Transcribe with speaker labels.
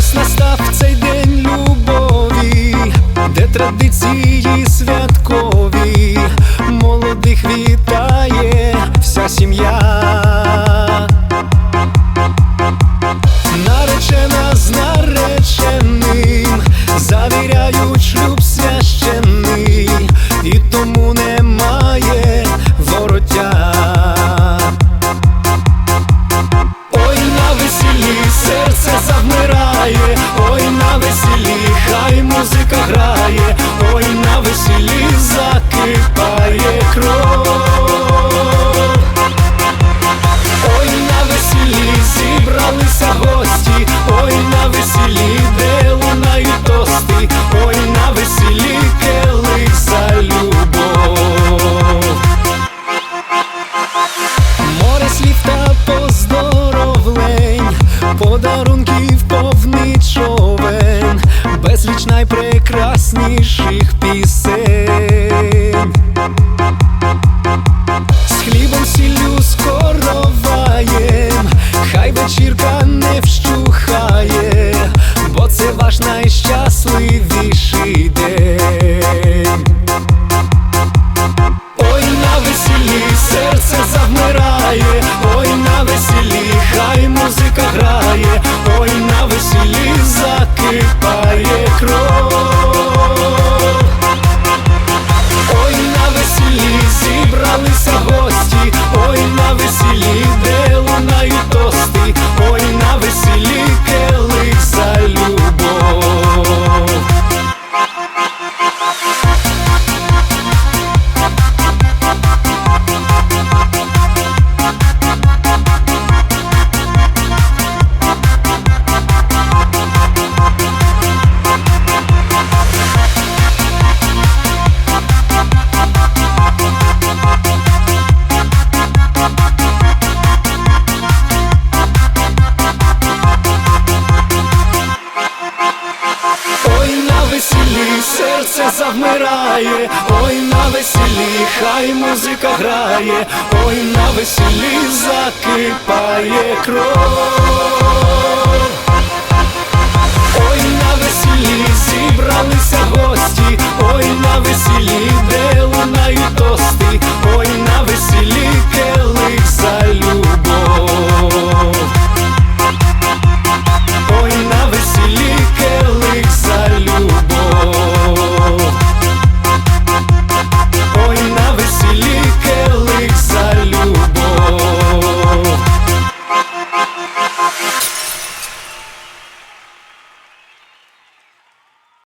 Speaker 1: Ось настав цей день любові, де традиції свят. найпрекрасніших пісень. гости ой на весіллі серце завмирає, ой на весіллі, хай музика грає, ой на весіллі закипає кров. Yeah.